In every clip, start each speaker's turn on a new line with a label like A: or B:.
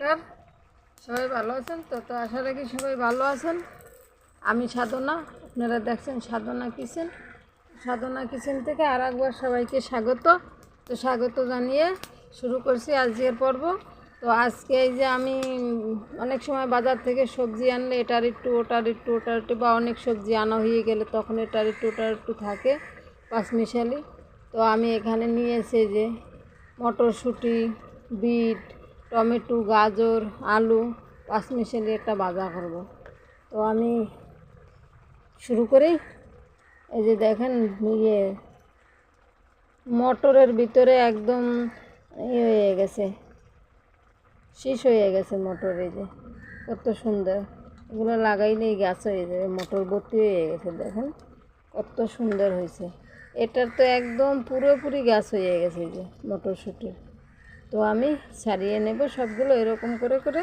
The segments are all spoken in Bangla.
A: নমস্কার। সবাই ভালো আছেন? তো তো আশা রাখি সবাই ভালো আছেন। আমি সাধনা, আপনারা দেখছেন সাধনা কিচেন। সাধনা কিচেন থেকে আর একবার সবাইকে স্বাগত। তো স্বাগত জানিয়ে শুরু করছি আজকের পর্ব। তো আজকে এই যে আমি অনেক সময় বাজার থেকে সবজি আনলে এটার একটু, ওটার একটু ওটার একটু, বা অনেক সবজি আনা হয়ে গেলে তখন এটার একটু, ওটার একটু থাকে পাঁচমিশালি। তো আমি এখানে নিয়ে এসে যে মটরশুঁটি, বিট টমেটো, গাজর, আলু পাঁচমিশালি একটা ভাজা করব। তো আমি শুরু করি। এই যে দেখেন ইয়ে মটরের ভিতরে একদম ইয়ে হয়ে গেছে। শীষ হয়ে গেছে মটর, এই যে। কত সুন্দর। এগুলো লাগাইলেই গাছ হয়ে যাবে, মটর ভর্তি হয়ে গেছে, দেখেন। কত সুন্দর হয়েছে। এটার তো একদম পুরোপুরি গাছ হয়ে গেছে যে মটরশুঁটি তো আমি ছাড়িয়ে নেব সবগুলো এরকম করে করে।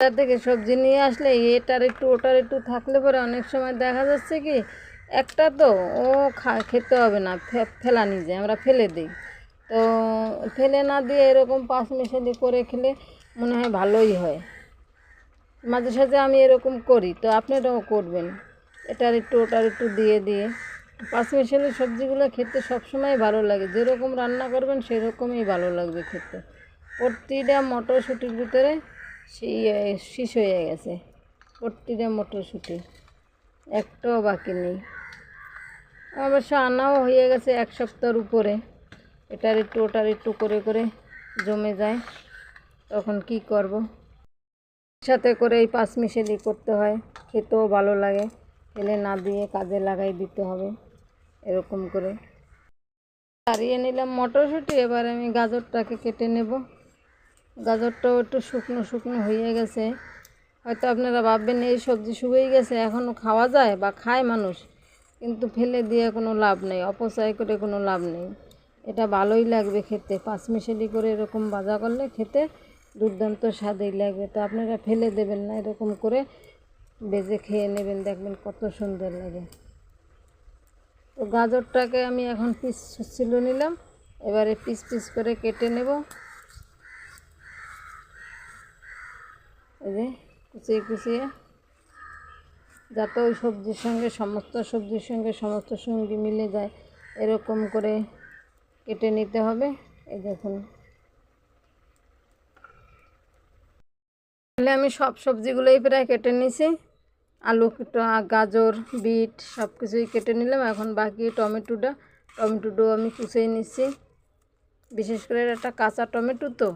A: বাজার থেকে সবজি নিয়ে আসলে এটার একটু, ওটার একটু থাকলে পরে অনেক সময় দেখা যাচ্ছে কি, একটা তো ও খেতে হবে না ফেলা নিজে, আমরা ফেলে দিই। তো ফেলে না দিয়ে এরকম পাঁচ মিশালি করে খেলে মনে হয় ভালোই হয়। মাঝে সাঝে আমি এরকম করি, তো আপনারাও করবেন। এটার একটু, ওটার একটু দিয়ে দিয়ে। পাঁচ মিশালি সবজিগুলো খেতে সবসময় ভালো লাগে। যেরকম রান্না করবেন, সেরকমই ভালো লাগবে খেতে। প্রতিটা মটরশুঁটির ভিতরে সেই শীষ হয়ে গেছে। প্রতিটা মটরশুঁটি। একটাও বাকি নেই। অবশ্য আনাও হয়ে গেছে এক সপ্তাহের উপরে। এটার একটু, ওটার একটু করে করে জমে যায়। তখন কি করব? সাথে করে এই পাঁচ মিশেলি করতে হয়। খেতেও ভালো লাগে। ফেলে না দিয়ে কাজে লাগাই দিতে হবে। এরকম করে। ছাড়িয়ে নিলাম মটরশুঁটি, এবার আমি গাজরটাকে কেটে নেব। গাজরটাও একটু শুকনো শুকনো হয়ে গেছে। হয়তো আপনারা ভাববেন এই সবজি শুকিয়ে গেছে এখনও খাওয়া যায় বা খায় মানুষ, কিন্তু ফেলে দিয়ে কোনো লাভ নেই, অপচয় করে কোনো লাভ নেই। এটা ভালোই লাগবে খেতে পাঁচ মিশালি করে এরকম ভাজা করলে খেতে দুর্দান্ত স্বাদেই লাগবে। তো আপনারা ফেলে দেবেন না, এরকম করে বেজে খেয়ে নেবেন, দেখবেন কত সুন্দর লাগে। তো গাজরটাকে আমি এখন পিস ছিল নিলাম। এবারে পিস পিস করে কেটে নেব। এই যে কুচিয়ে কুচিয়ে। যাতে ওই সবজির সঙ্গে, সমস্ত সবজির সঙ্গে, সমস্ত সঙ্গী মিলে যায়, এরকম করে কেটে নিতে হবে। এই দেখুন। তাহলে আমি সব সবজিগুলোই প্রায় কেটে নিছি। আলু গাজর, বিট সব কিছুই কেটে নিলাম। এখন বাকি টমেটোটা টমেটোটাও আমি কুচিয়ে নিচ্ছি। বিশেষ করে একটা কাঁচা টমেটো তো।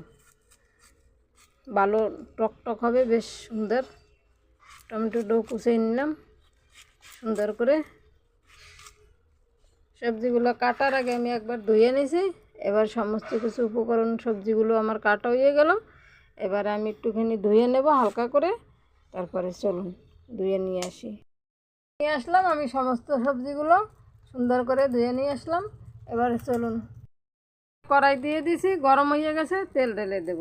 A: ভালো টক টক হবে, বেশ সুন্দর। টমেটোটাও কুচিয়ে নিলাম, সুন্দর করে। সবজিগুলো কাটার আগে আমি একবার ধুয়ে নিয়েছি এবার সমস্ত কিছু উপকরণ, সবজিগুলো আমার কাটা হয়ে গেল। এবার আমি একটুখানি ধুয়ে নেব হালকা করে। তারপরে চলুন। ধুয়ে নিয়ে আসি। নিয়ে আসলাম আমি সমস্ত সবজিগুলো, সুন্দর করে ধুয়ে নিয়ে আসলাম। এবারে চলুন। কড়াই দিয়ে দিয়েছি গরম হয়ে গেছে, তেল ঢেলে দেব।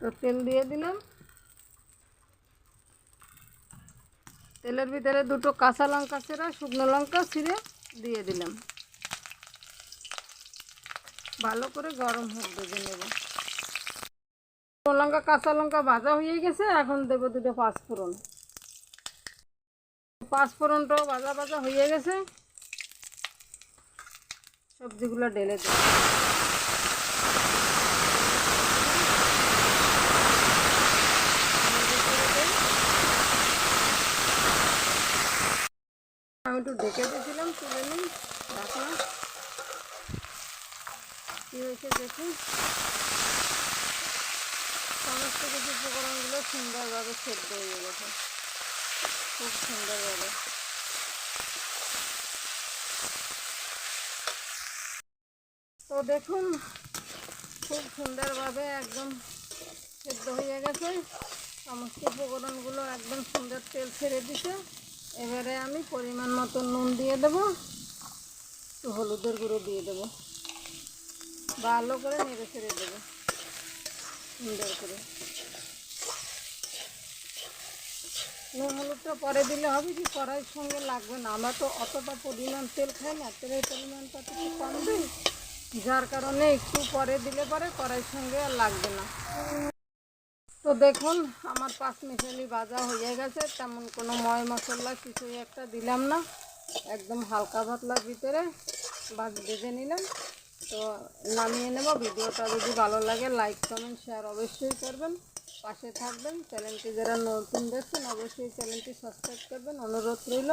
A: তো তেল দিয়ে দিলাম। তেলের ভিতরে দুটো কাঁচা লঙ্কা ছেড়া, শুকনো লঙ্কা ছিঁড়ে দিয়ে দিলাম। ভালো করে গরম হোক, ভেজে নেব। লঙ্কা, কাঁচা লঙ্কা ভাজা হয়ে গেছে, এখন দেবো দুটো পাঁচফোড়ন। পাঁচফোড়নটাও ভাজা ভাজা হয়ে গেছে। সবজিগুলো ঢেলে দেবো। আমি একটু ঢেকে দিয়েছিলাম, তুলে নিই, রাখলাম। কী হয়েছে দেখুন সমস্ত কিছু উপকরণগুলো সুন্দরভাবে সেদ্ধ হয়ে গেছে খুব সুন্দরভাবে। তো দেখুন, খুব সুন্দরভাবে একদম সেদ্ধ হয়ে গেছে। সমস্ত উপকরণগুলো একদম সুন্দর তেল ছেড়ে দিছে। এবারে আমি পরিমাণ মতো নুন দিয়ে দেবো। একটু হলুদের গুঁড়ো দিয়ে দেবো। ভালো করে নেড়ে ছেড়ে দেবো। সুন্দর করে। নুন হলুদটা পরে দিলে হবে কি? কড়াইয়ের সঙ্গে লাগবে না। আমরা তো অতটা পরিমাণ তেল খাই না। তেলের পরিমাণটা একটু কম দিই। যার কারণে একটু পরে দিলে পরে কড়াইয়ের সঙ্গে আর লাগবে না। তো দেখুন, আমার পাঁচ মিশালি ভাজা হয়ে গেছে। তেমন কোনো ময় মশলা কিছুই একটা দিলাম না। একদম হালকা পাতলার ভিতরে ভাজ ভেজে নিলাম। তো নামিয়ে নেব। ভিডিওটা যদি ভালো লাগে লাইক কমেন্ট শেয়ার অবশ্যই করবেন। পাশে থাকবেন। চ্যানেলটি যারা নতুন দেখছেন, অবশ্যই চ্যানেলটি সাবস্ক্রাইব করবেন। অনুরোধ রইল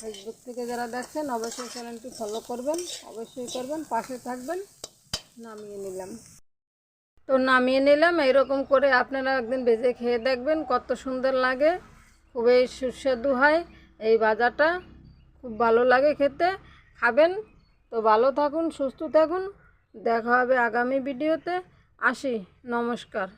A: ফেসবুক থেকে যারা দেখছেন, অবশ্যই চ্যানেলটি ফলো করবেন। অবশ্যই করবেন। পাশে থাকবেন। নামিয়ে নিলাম। তো নামিয়ে নিলাম। এরকম করে আপনারা একদিন ভেজে খেয়ে দেখবেন কত সুন্দর লাগে। খুবই সুস্বাদু হয়। এই ভাজাটা খুব ভালো লাগে খেতে। খাবেন। তো ভালো থাকুন সুস্থ থাকুন। দেখা হবে আগামী ভিডিওতে। আসি নমস্কার।